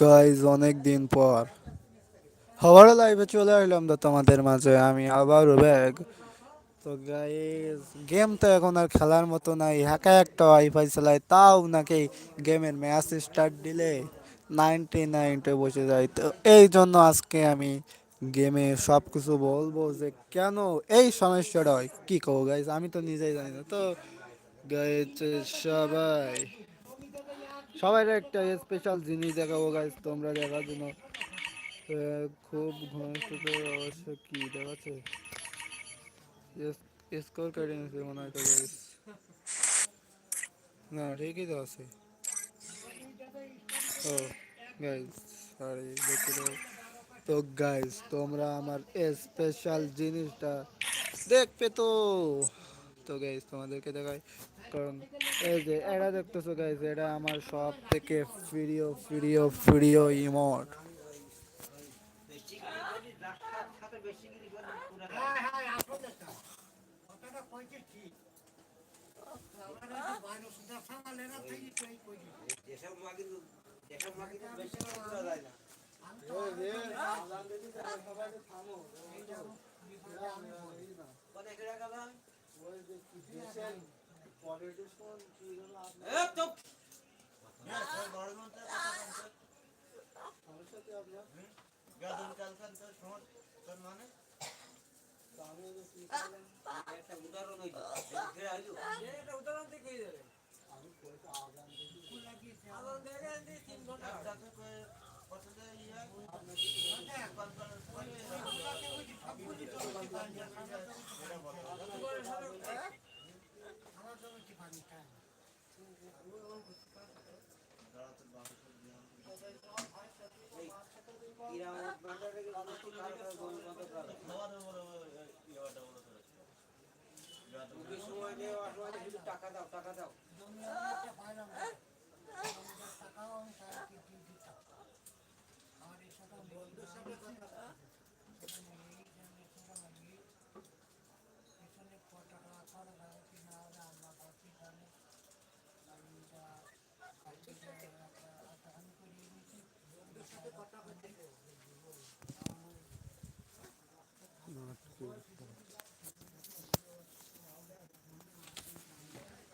Guys অনেক দিন পর। আবারও লাইভে চলে আসলাম তো তোমাদের মাঝে, আমি আবারও ব্যাগ তো গাইজ গেম তো এখন আর খেলার মতো নাই, একা একটা ওয়াইফাই চালায় তাও নাকি গেমের ম্যাচ স্টার্ট দিলে নাইনটি নাইনটে বসে যায়। তো এই জন্য আজকে আমি গেমে সব কিছু বলব যে কেন এই সমস্যাটা হয়, কী কো গাইজ আমি তো নিজেই জানি না। তো গাইজ সবাই সবাই একটা স্পেশাল জিনিস দেখাবো গাইজ তোমরা দেখার জন্য। খুব ঘনিষ্ঠ অবশ্য কি দেখাচ্ছে? স্কোর কেটে নিয়েছে মনে হয় তো না, ঠিকই তো আছে। ও গাইজ সরি দেখে তো গাইজ তোমরা আমার স্পেশাল জিনিসটা দেখবে তো। তো গাইজ তোমাদেরকে দেখাই। কারণ এই যে এটা দেখতেছো গাইজ এটা আমার সব থেকে প্রিয় প্রিয় প্রিয় ইমোট উদাহরণ কত কার তুমি সময় নিয়ে অসময় টাকা দাও টাকা দাও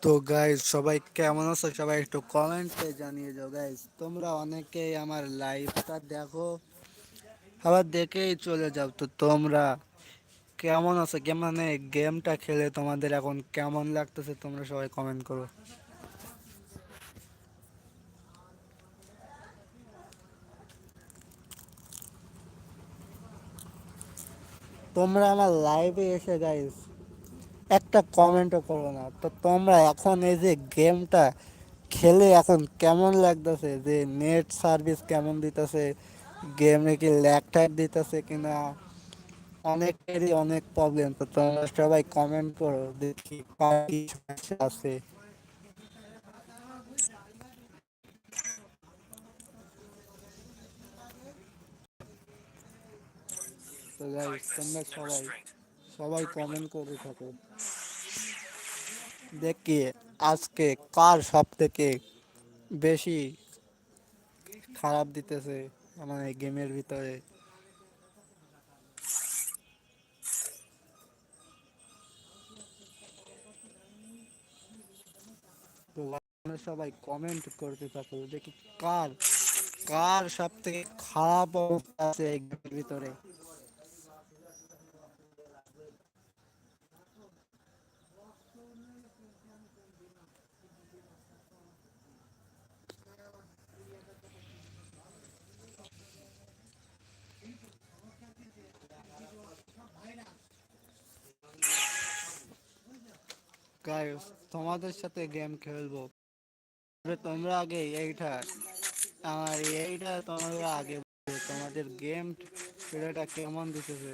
তো গাইজ সবাই কেমন আছো? সবাই একটু কমেন্টে জানিয়ে যাও গাইজ তোমরা অনেকেই আমার লাইভটা দেখো, আবার দেখেই চলে যাও। তো তোমরা কেমন আছো? কেমন মানে গেমটা খেলে? তোমাদের এখন কেমন লাগতেছে? তোমরা সবাই কমেন্ট করো। তোমরা আমার লাইভে এসে গাইজ একটা কমেন্টও করো না। তো তোমরা এখন এই যে গেমটা খেলে এখন কেমন লাগতেছে? যে নেট সার্ভিস কেমন দিতেছে? গেমে কি ল্যাগ ট্যাগ দিতেছে কিনা? অনেকেরই অনেক প্রবলেম তো তোমরা সবাই কমেন্ট করো, দেখি আছে। তোমরা সবাই সবাই কমেন্ট করে থাকো। দেখি আজকে কার সব থেকে বেশি খারাপ দিতেছে আমার এই গেমের ভিতরে। সবাই কমেন্ট করতে থাকো, দেখি কার কার সব থেকে খারাপ অবস্থা আছে এই গেমের ভিতরে। গাইস তোমাদের সাথে গেম খেলব। তোমরা আগে এইটা, আমার এইটা তোমরা আগে তোমাদের গেম খেলাটা কেমন দিতেছে?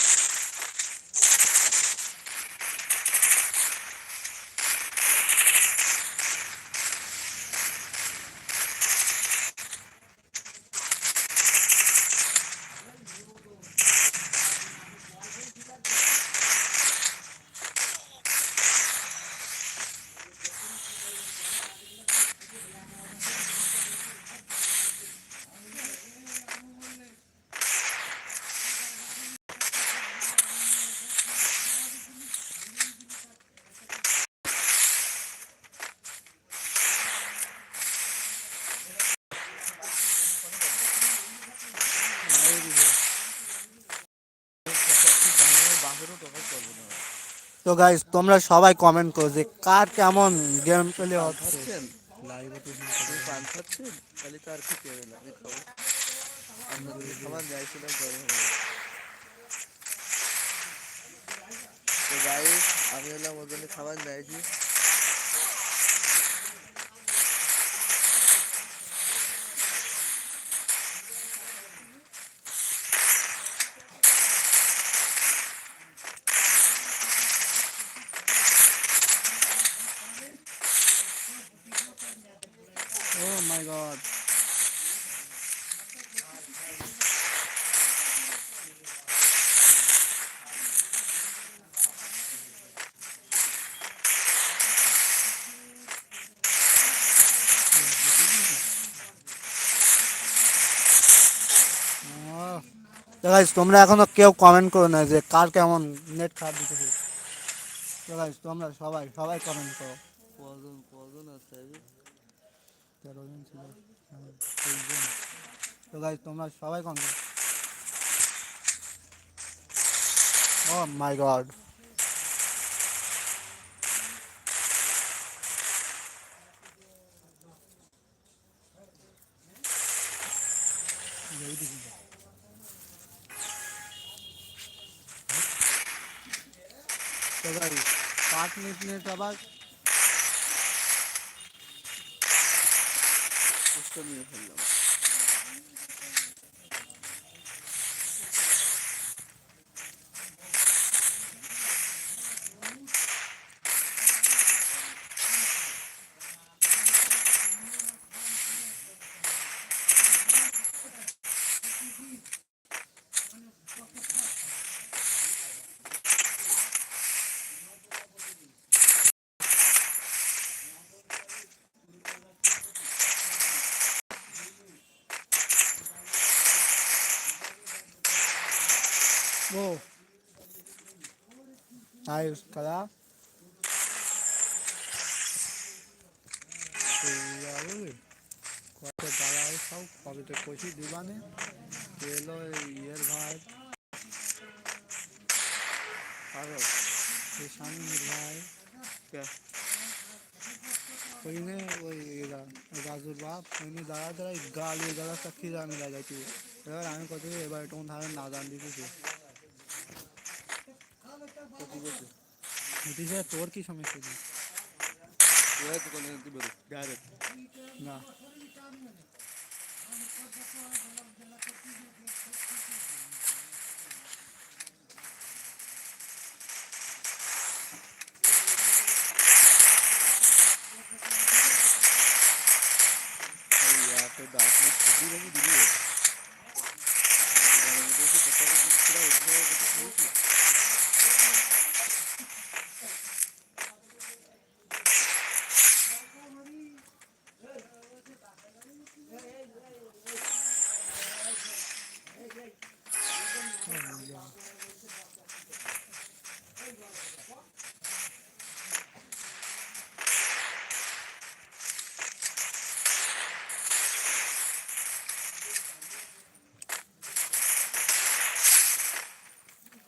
তো গাইস তোমরা সবাই কমেন্ট করো যে কার কেমন গেম প্লে হচ্ছে। আমি হলাম ওদের খাবার যাইছিলাম পরে হবে তো গাইস আমি হলাম ওর জন্য খাবার দিয়েছি ও মাই গড গাইস তোমরা এখনও কেউ কমেন্ট করো না যে কার কেমন নেট খারাপ দিতেছে। তো গাইস তোমরা সবাই সবাই কমেন্ট করো। কজন কজন আছে তেরো জন ছিল তো তোমরা সবাই কমেন্ট করো। ও মাই গড સવારી પાંચ મિનિટને સવાર उसको नहीं खेल আয়ুষ কলা কত দাঁড়ায় সব কবিতে কষি দিবানে এলো ইয়ের ভাই আরও এই স্বামীর ভাই কে? ওইনে ওই এরা রাজুর বাপ ওইনে দাঁড়া দাঁড়াই গালি দাঁড়া সাক্ষী আমি লাগাইছি এবার আমি কত এবার তখন ধারে না জান দিতেছি তো কি বলছিস দিতেছে তোর কি সমস্যা কি ওই তো কোনো কি বলি ডাইরেক্ট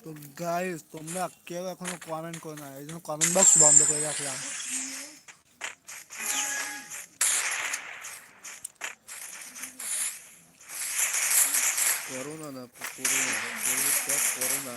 তো গাইস তোমরা কেউ এখনও কমেন্ট করো না, এই জন্য কমেন্ট বক্স বন্ধ করে রাখলাম। করোনা না, করোনা করোনা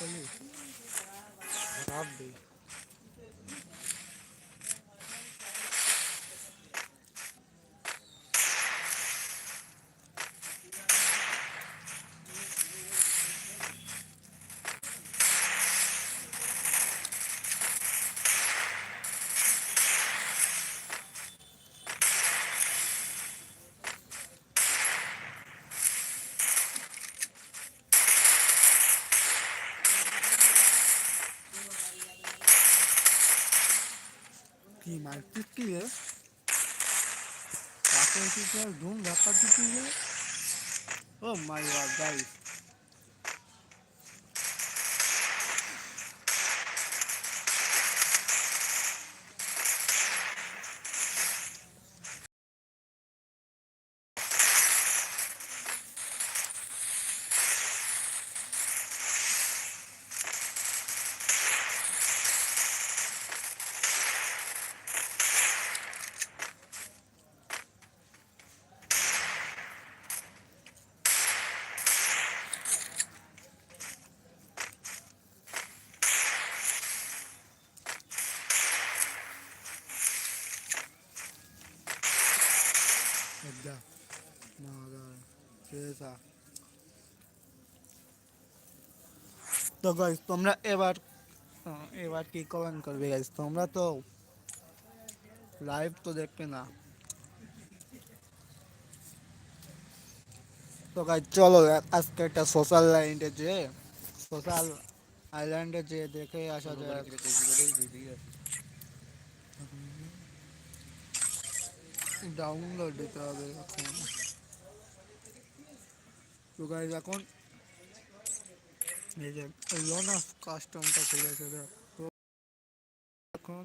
লাইভ করলি দিই কি মারছিস কি রে কাছে এসেছে আর ধুম ধাক্কা দিচ্ছিস রে ও মাই গড গাইস যা না সেটা তো গাইস তোমরা এবার আহ, এবার কি কমেন্ট করবে গাইস তোমরা তো লাইভ তো দেখবে না তো গাইস চলো আজকে একটা সোশ্যাল লাইনে যে সোশ্যাল আইল্যান্ডে যে দেখে আসা যায় ডাউনলোড দিতে হবে এখন। তো গাইজ এখন এই যে লোন অফ কাস্টমটা খুলেছে এখন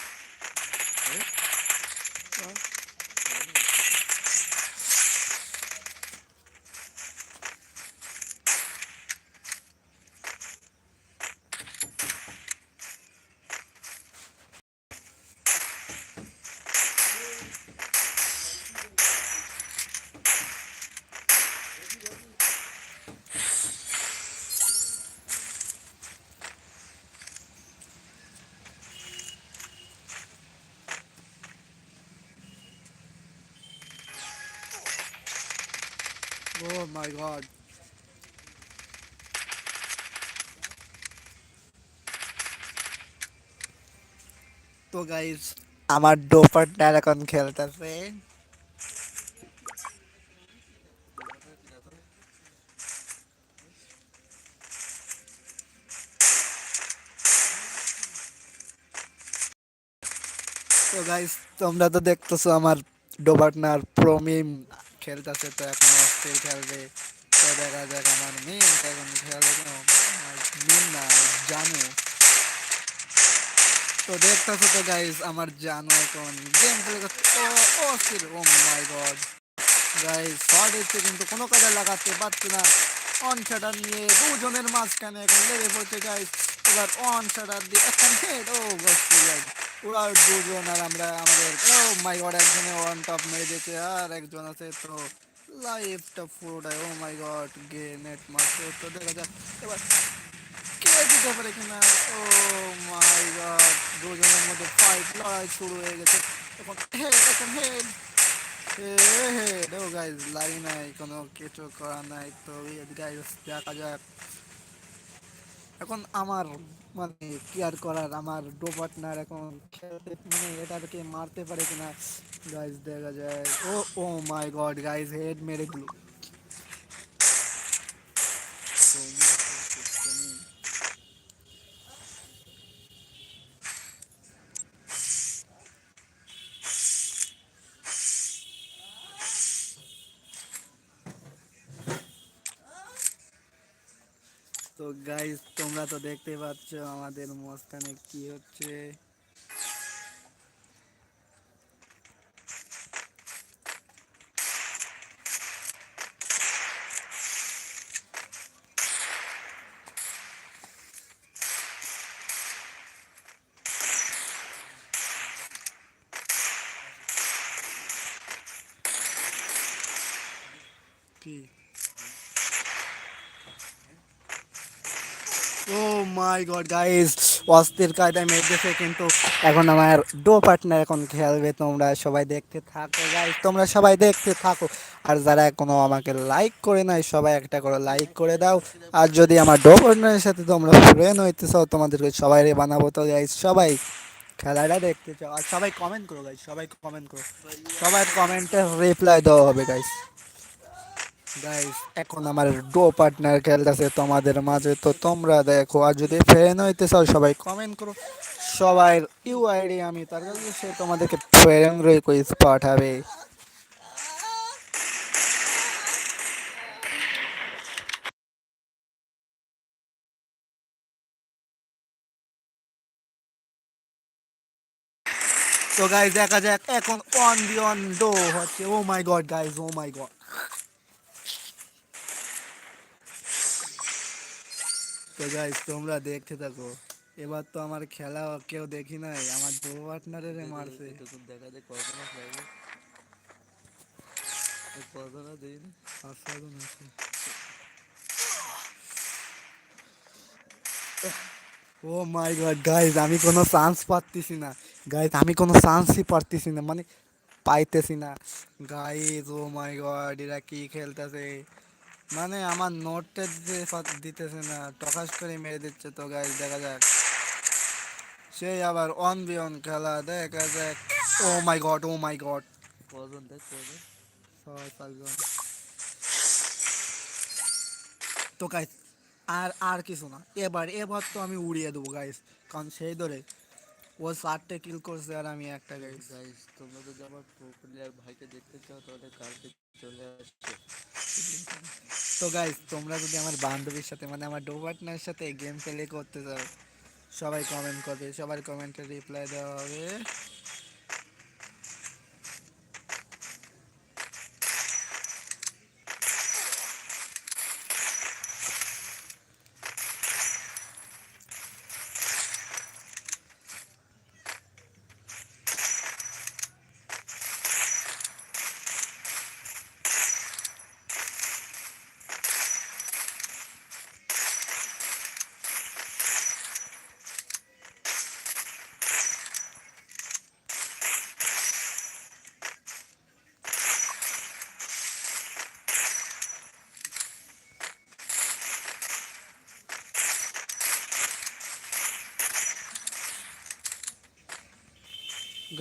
মাই গড তো গাইজ আমার ডোপারটার এখন খেলতেছে। তো গাইস তোমরা তো দেখতেছো আমার ডোবাটনার প্রমিম খেলতেছে, তো এখন অস্থির খেলবে তো দেখা যাক আমার মিম এখন খেলে মিম না, জানু। তো দেখতেছো তো গাইস আমার জানু এখন গেম খেলে। ও অস্থির oh my god guys short এসছে কিন্তু কোনো কাজে লাগাতে পারছি না। অন শাটার নিয়ে দুজনের মাঝখানে এখন লেগে পড়ছে গাইস এবার অন শাটার দিয়ে একটা হেড ও গস্তি গাইস ওরা দুজন আর আমরা, আমাদের ও মাই গড একজনে ওয়ান টপ মেরে দিয়েছে আর একজন আছে তো লাইফটা পুরোটাই ও মাই গড গে নেট মারছে তো দেখা যাক। এবার কে দিতে পারে কিনা? ও মাই গড দুজনের মধ্যে ফাইট লড়াই শুরু হয়ে গেছে। এখন হেড এখন হেড হেড ও গাইজ লাই নাই, কোনো কিছু করা নাই। তো গাইজ দেখা যাক। এখন আমার মানে কি আর করার? আমার ডো পার্টনার এখন খেলতে মানে এটাকে মারতে পারে কিনা? গাইজ দেখা যায়। Oh oh my god guys head মেরে দিল তো গাইস তোমরা তো দেখতে পাচ্ছ আমাদের মাঝখানে কি হচ্ছে। কি? ও মাই গড গাইস অস্থির কায়দায় মেরেছে কিন্তু এখন আমার ডো পার্টনার এখন খেলবে, তোমরা সবাই দেখতে থাকো গাইস তোমরা সবাই দেখতে থাকো। আর যারা এখনও আমাকে লাইক করে নাই, সবাই একটা করে লাইক করে দাও। আর যদি আমার ডো পার্টনারের সাথে তোমরা ফ্রেন্ড হইতে চাও তোমাদেরকে সবাই বানাবো তো গাইস সবাই খেলাটা দেখতে চাও। আর সবাই কমেন্ট করো গাইস সবাই কমেন্ট করো। সবাই কমেন্টে রিপ্লাই দেওয়া হবে গাইস গাইস এখন আমার ডো পার্টনার খেলতেছে তোমাদের মাঝে, তো তোমরা দেখো, আর যদি ফ্রেন্ড হইতে চাও, সবাই কমেন্ট করো। সবাই ইউআইডি আমি তার কাছে সে তোমাদেরকে ফ্রেন্ড রিকোয়েস্ট পাঠাবে। তো গাইস দেখা যাক, এখন অন দি অন ডো হচ্ছে। ও my god guys oh my god তো গাইস তোমরা দেখতে থাকো। এবার তো আমার খেলা কেউ দেখি নাই আমার ডো পার্টনারের মারছে। এটুকুন দেখা যায় কল্পনা পাইবে কল্পনা দিই না? আস্সালামু আলাইকুম। ও মাই গড গাইজ আমি কোনো চান্স পাচ্ছি না। গাইজ আমি কোনো চান্সই পারতেছি না মানে পাইতেছি না। গাইজ ও মাই গড এরা কি খেলতেছে? মানে আমার নোটটা দিতে দিতেছে না টকাস করে মেরে দিচ্ছে তো গাইজ দেখা যাক। সেই আবার অন বি অন খেলা দেখা যাক। ও my god O my god কজন দেখ কজন? ছয় সাতজন তো গাইস আর আর কিছু না। এবার এবার তো আমি উড়িয়ে দেবো গাইস কারণ সেই ধরে ও চারটে কিল করছে আর আমি একটা গাইস গাইস তোমরা যদি আমার প্রো প্লেয়ার ভাইকে দেখতে চাও তাহলে কালকে চলে আসছে তো গাইস তোমরা যদি আমার বান্ধবীর সাথে মানে আমার ডো সাথে গেম প্লে করতে চাও সবাই কমেন্ট করবে সবার কমেন্টে রিপ্লাই দেওয়া হবে।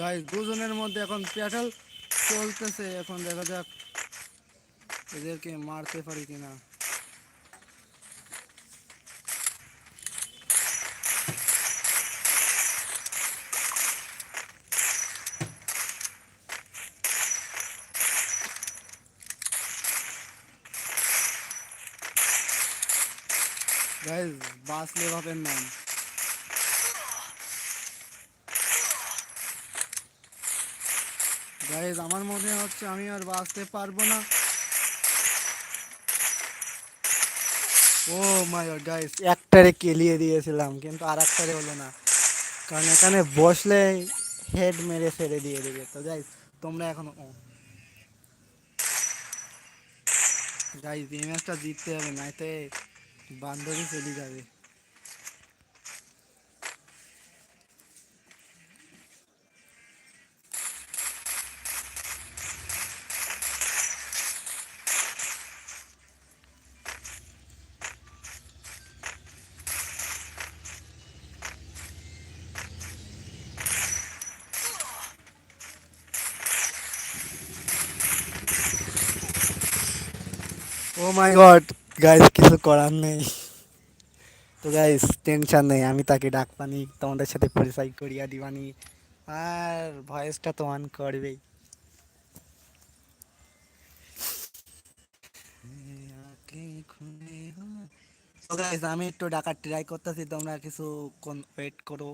গাইস দুজনের মধ্যে এখন প্যাটেল চলতেছে। এখন দেখা যাক এদেরকে মারতে পারি কিনা। গাইস বাসলে বাপের নাম গাইজ আমার মনে হচ্ছে আমি আর বাঁচতে পারব না। ও মাই গাইস একটারে কেলিয়ে দিয়েছিলাম, কিন্তু আর একটারে হলো না। কারণ এখানে বসলে হেড মেরে ফেলে দিয়ে দেবে। তো গাইস তোমরা এখনও গাইস এই ম্যাচটা জিততে হবে, নাইতে বান্ধবী চলে যাবে। মাই গড গাইস কিছু করার নেই। তো গাইস টেনশন নেই, আমি তাকে ডাক পানি তোমাদের সাথে পরিচয় করিয়া দিবানি। আর ভয়েসটা তো অন করবেই। আমি একটু ডাকার ট্রাই করতেছি, তোমরা কিছু ওয়েট করো।